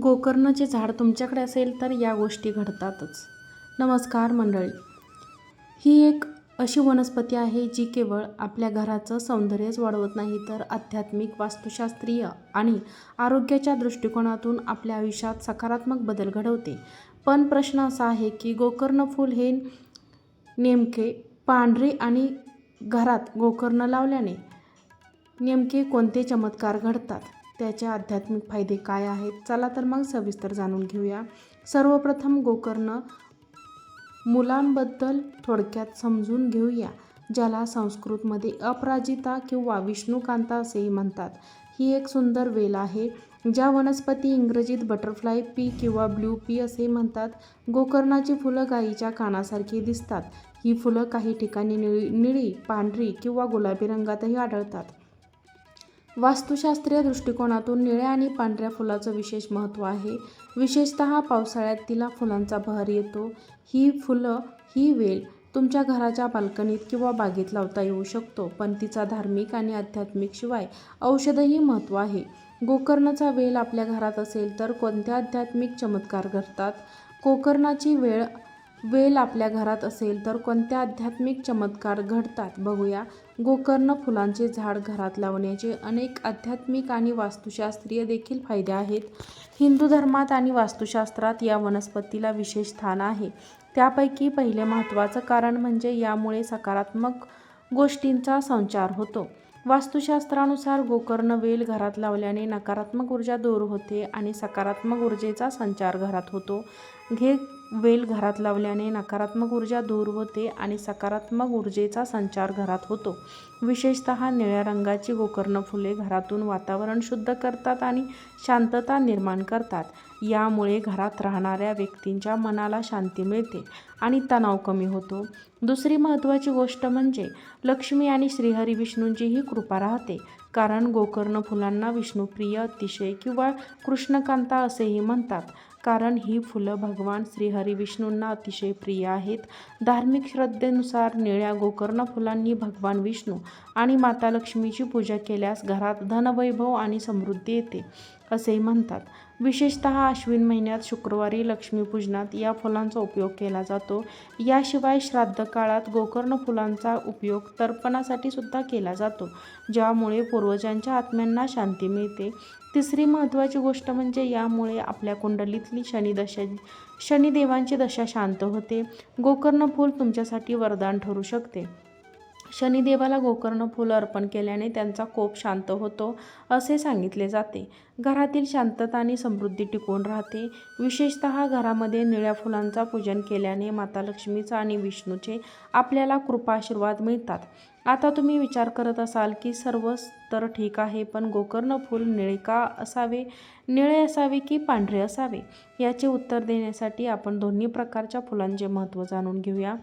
गोकर्णाचे झाड तुमच्याकडे असेल तर या गोष्टी घडतातच. नमस्कार मंडळी. ही एक अशी वनस्पती आहे जी केवळ आपल्या घराचं सौंदर्यच वाढवत नाही तर आध्यात्मिक वास्तुशास्त्रीय आणि आरोग्याच्या दृष्टिकोनातून आपल्या आयुष्यात सकारात्मक बदल घडवते. पण प्रश्न असा आहे की गोकर्ण फूल हे नेमके पांढरे आणि घरात गोकर्ण लावल्याने नेमके कोणते चमत्कार घडतात? त्याचे आध्यात्मिक फायदे काय आहेत? चला तर मग सविस्तर जाणून घेऊया. सर्वप्रथम गोकर्ण मुलांबद्दल थोडक्यात समजून घेऊया ज्याला संस्कृतमध्ये अपराजिता किंवा विष्णुकांता असेही म्हणतात. ही एक सुंदर वेल आहे ज्या वनस्पती इंग्रजीत बटरफ्लाय पी किंवा ब्ल्यू पी असे म्हणतात. गोकर्णाची फुलं गाईच्या कानासारखी दिसतात. ही फुलं काही ठिकाणी निळी निळी पांढरी किंवा गुलाबी रंगातही आढळतात. वास्तुशास्त्रीय दृष्टिकोनातून निळ्या आणि पांढऱ्या फुलाचं विशेष महत्त्व आहे. विशेषतः पावसाळ्यात तिला फुलांचा बहर येतो. ही फुलं ही वेल तुमच्या घराच्या बाल्कनीत किंवा बागेत लावता येऊ शकतो पण तिचा धार्मिक आणि आध्यात्मिक शिवाय औषधही महत्त्व आहे. गोकर्णाचा वेल आपल्या घरात असेल तर कोणत्या आध्यात्मिक चमत्कार घडतात? गोकर्णाची वेळ वेल आपल्या घरात असेल तर कोणत्या आध्यात्मिक चमत्कार घडतात? बघूया. गोकर्ण फुलांचे झाड घरात लावण्याचे अनेक आध्यात्मिक आणि वास्तुशास्त्रीय देखील फायदे आहेत. हिंदू धर्मात आणि वास्तुशास्त्रात या वनस्पतीला विशेष स्थान आहे. त्यापैकी पहिले महत्त्वाचं कारण म्हणजे यामुळे सकारात्मक गोष्टींचा संचार होतो. वास्तुशास्त्रानुसार गोकर्ण वेल घरात लावल्याने नकारात्मक ऊर्जा दूर होते आणि सकारात्मक ऊर्जेचा संचार घरात होतो. घे वेल घरात लावल्याने नकारात्मक ऊर्जा दूर होते आणि सकारात्मक ऊर्जेचा संचार घरात होतो. विशेषतः निळ्या रंगाची गोकर्ण फुले घरातून वातावरण शुद्ध करतात आणि शांतता निर्माण करतात. यामुळे घरात राहणाऱ्या व्यक्तींच्या मनाला शांती मिळते आणि तणाव कमी होतो. दुसरी महत्त्वाची गोष्ट म्हणजे लक्ष्मी आणि श्रीहरी विष्णूंचीही कृपा राहते. कारण गोकर्ण फुलांना विष्णुप्रिय अतिशय किंवा कृष्णकांता असेही म्हणतात. कारण ही फुलं भगवान श्रीहरी विष्णूंना अतिशय प्रिय आहेत. धार्मिक श्रद्धेनुसार निळ्या गोकर्ण फुलांनी भगवान विष्णू आणि माता लक्ष्मीची पूजा केल्यास घरात धनवैभव आणि समृद्धी येते असेही म्हणतात. विशेषतः अश्विन महिन्यात शुक्रवारी लक्ष्मीपूजनात या फुलांचा उपयोग केला जातो. याशिवाय श्राद्ध काळात गोकर्ण फुलांचा उपयोग तर्पणासाठी सुद्धा केला जातो ज्यामुळे पूर्वजांच्या आत्म्यांना शांती मिळते. तिसरी महत्त्वाची गोष्ट म्हणजे यामुळे आपल्या कुंडलीतली शनिदशा शनिदेवांची दशा शांत होते. गोकर्ण फूल तुमच्यासाठी वरदान ठरू शकते. शनिदेवाला गोकर्ण फुल अर्पण केल्याने त्यांचा कोप शांत होतो असे सांगितले जाते. घरातील शांतता आणि समृद्धी टिकून राहते. विशेषतः घरामध्ये निळ्या फुलांचा पूजन केल्याने माता लक्ष्मीचा आणि विष्णूचे आपल्याला कृपाशीर्वाद मिळतात. आता तुम्ही विचार करत असाल की सर्वच तर ठीक आहे पण गोकर्ण फूल निळे का असावे? निळे असावे की पांढरे असावे? याचे उत्तर देण्यासाठी आपण दोन्ही प्रकारच्या फुलांचे महत्त्व जाणून घेऊया.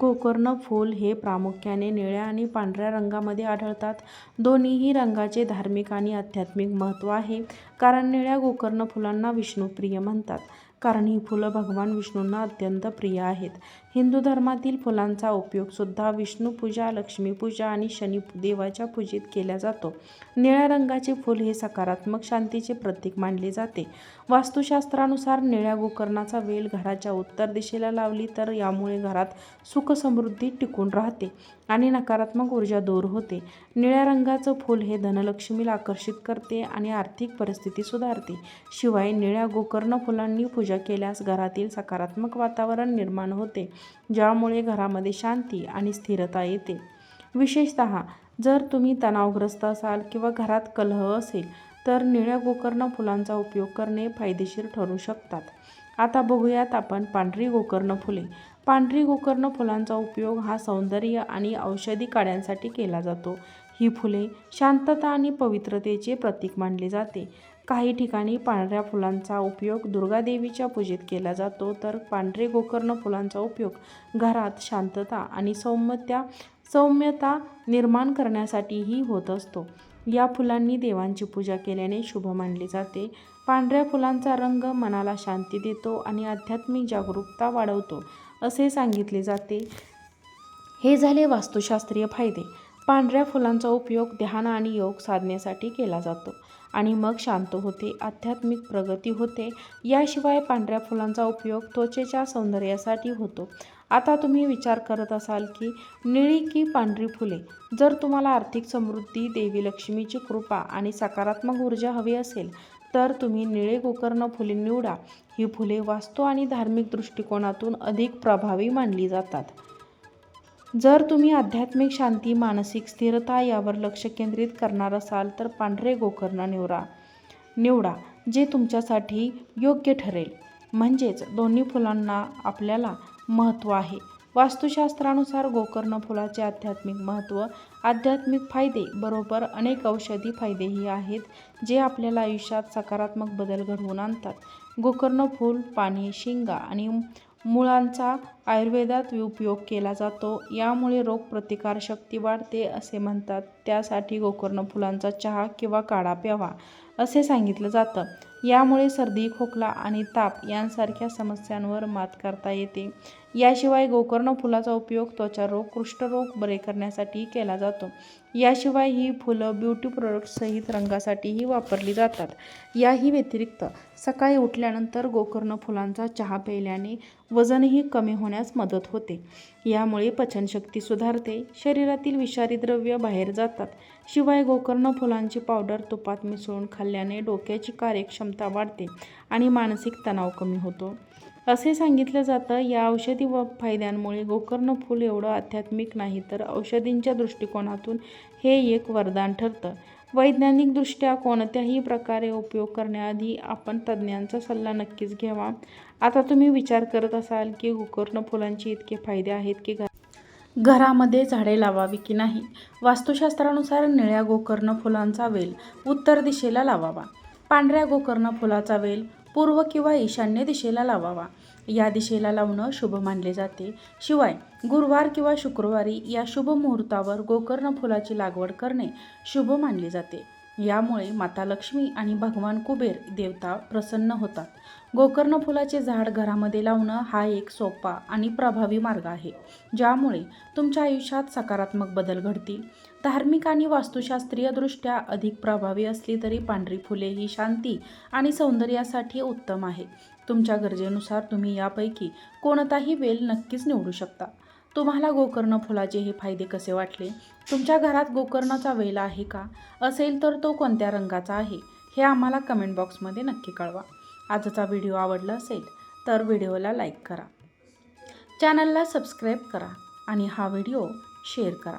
गोकर्ण फूल हे प्रामुख्याने निळ्या आणि पांढऱ्या रंगामध्ये आढळतात. दोन्हीही रंगाचे धार्मिक आणि आध्यात्मिक महत्त्व आहे कारण निळ्या गोकर्ण फुलांना विष्णुप्रिय म्हणतात. कारण ही फुलं भगवान विष्णूंना अत्यंत प्रिय आहेत. हिंदू धर्मातील फुलांचा उपयोगसुद्धा विष्णुपूजा लक्ष्मीपूजा आणि शनिदेवाच्या पूजेत केला जातो. निळ्या रंगाचे फूल हे सकारात्मक शांतीचे प्रतीक मानले जाते. वास्तुशास्त्रानुसार निळ्या गोकर्णाचा वेल घराच्या उत्तर दिशेला लावली तर यामुळे घरात सुखसमृद्धी टिकून राहते आणि नकारात्मक ऊर्जा दूर होते. निळ्या रंगाचं फूल हे धनलक्ष्मीला आकर्षित करते आणि आर्थिक परिस्थिती सुधारते. शिवाय निळ्या गोकर्ण फुलांनी पूजा पूजा केल्यास घरातील सकारात्मक वातावरण निर्माण होते ज्यामुळे घरामध्ये शांती आणि स्थिरता येते. विशेषत जर तुम्ही तणावग्रस्त असाल किंवा घरात कलह असेल तर निळ्या गोकर्ण फुलांचा उपयोग करणे फायदेशीर ठरू शकतात. आता बघूयात आपण पांढरी गोकर्ण फुले. पांढरी गोकर्ण फुलांचा उपयोग हा सौंदर्य आणि औषधी काड्यांसाठी केला जातो. ही फुले शांतता आणि पवित्रतेचे प्रतीक मानले जाते. काही ठिकाणी पांढऱ्या फुलांचा उपयोग दुर्गादेवीच्या पूजेत केला जातो. तर पांढरे गोकर्ण फुलांचा उपयोग घरात शांतता आणि सौम्यता सौम्यता निर्माण करण्यासाठीही होत असतो. या फुलांनी देवांची पूजा केल्याने शुभ मानले जाते. पांढऱ्या फुलांचा रंग मनाला शांती देतो आणि आध्यात्मिक जागरूकता वाढवतो असे सांगितले जाते. हे झाले वास्तुशास्त्रीय फायदे. पांढऱ्या फुलांचा उपयोग ध्यान आणि योग साधनेसाठी केला जातो आणि मग शांत होते आध्यात्मिक प्रगती होते. याशिवाय पांढऱ्या फुलांचा उपयोग त्वचेच्या सौंदर्यासाठी होतो. आता तुम्ही विचार करत असाल की निळी की पांढरी फुले? जर तुम्हाला आर्थिक समृद्धी देवी लक्ष्मीची कृपा आणि सकारात्मक ऊर्जा हवी असेल तर तुम्ही निळे गोकर्ण फुले निवडा. ही फुले वास्तू आणि धार्मिक दृष्टिकोनातून अधिक प्रभावी मानली जातात. जर तुम्ही आध्यात्मिक शांती मानसिक स्थिरता यावर लक्ष केंद्रित करणार असाल तर पांढरे गोकर्ण निवडा. निवडा जे तुमच्यासाठी योग्य ठरेल. म्हणजेच दोन्ही फुलांना आपल्याला महत्त्व आहे. वास्तुशास्त्रानुसार गोकर्ण फुलाचे आध्यात्मिक महत्त्व आध्यात्मिक फायदे बरोबर अनेक औषधी फायदेही आहेत जे आपल्याला आयुष्यात सकारात्मक बदल घडवून आणतात. गोकर्ण फूल पाने शिंगा आणि मुळांचा आयुर्वेदात उपयोग केला जातो. यामुळे रोगप्रतिकारशक्ती वाढते असे म्हणतात. त्यासाठी गोकर्ण फुलांचा चहा किंवा काढा प्यावा असे सांगितलं जातं. यामुळे सर्दी खोकला आणि ताप यांसारख्या समस्यांवर मात करता येते. याशिवाय गोकर्ण फुलाचा उपयोग त्वचारोग कुष्ठरोग बरे करण्यासाठी केला जातो. याशिवाय ही फुलं ब्युटी प्रोडक्टसहित रंगासाठीही वापरली जातात. याही व्यतिरिक्त सकाळी उठल्यानंतर गोकर्ण फुलांचा चहा प्यायल्याने वजनही कमी होण्यास मदत होते. यामुळे पचनशक्ती सुधारते शरीरातील विषारी द्रव्य बाहेर जातात. शिवाय गोकर्ण फुलांची पावडर तुपात मिसळून खाल्ल्याने डोक्याची कार्यक्षमता वाढते आणि मानसिक तणाव कमी होतो. असे सांगितलं जातं या औषधी व फायद्यांमुळे गोकर्ण फूल एवढं आध्यात्मिक नाही तर औषधींच्या दृष्टिकोनातून हे एक वरदान ठरतं. वैज्ञानिकदृष्ट्या कोणत्याही प्रकारे उपयोग करण्याआधी आपण तज्ज्ञांचा सल्ला नक्कीच घ्यावा. आता तुम्ही विचार करत असाल की गोकर्ण फुलांचे इतके फायदे आहेत की घरामध्ये झाडे लावावी की नाही? वास्तुशास्त्रानुसार निळ्या गोकर्ण फुलांचा वेल उत्तर दिशेला लावावा. पांढऱ्या गोकर्ण फुलाचा वेल पूर्व किंवा ईशान्य दिशेला लावावा. या दिशेला लावणं शुभ मानले जाते. शिवाय गुरुवार किंवा शुक्रवारी या शुभ मुहूर्तावर गोकर्ण फुलाची लागवड करणे शुभ मानले जाते. यामुळे माता लक्ष्मी आणि भगवान कुबेर देवता प्रसन्न होतात. गोकर्ण फुलाचे झाड घरामध्ये लावणं हा एक सोपा आणि प्रभावी मार्ग आहे ज्यामुळे तुमच्या आयुष्यात सकारात्मक बदल घडतील. धार्मिक आणि वास्तुशास्त्रीयदृष्ट्या अधिक प्रभावी असली तरी पांढरी फुले ही शांती आणि सौंदर्यासाठी उत्तम आहे. तुमच्या गरजेनुसार तुम्ही यापैकी कोणताही वेल नक्कीच निवडू शकता. तुम्हाला गोकर्ण फुलाचे हे फायदे कसे वाटले? तुमच्या घरात गोकर्णाचा वेल आहे का? असेल तर तो कोणत्या रंगाचा आहे? हे आम्हाला कमेंट बॉक्समध्ये नक्की कळवा. आजचा व्हिडिओ आवडला असेल तर व्हिडिओला लाईक करा. चॅनलला सबस्क्राईब करा आणि हा व्हिडिओ शेअर करा.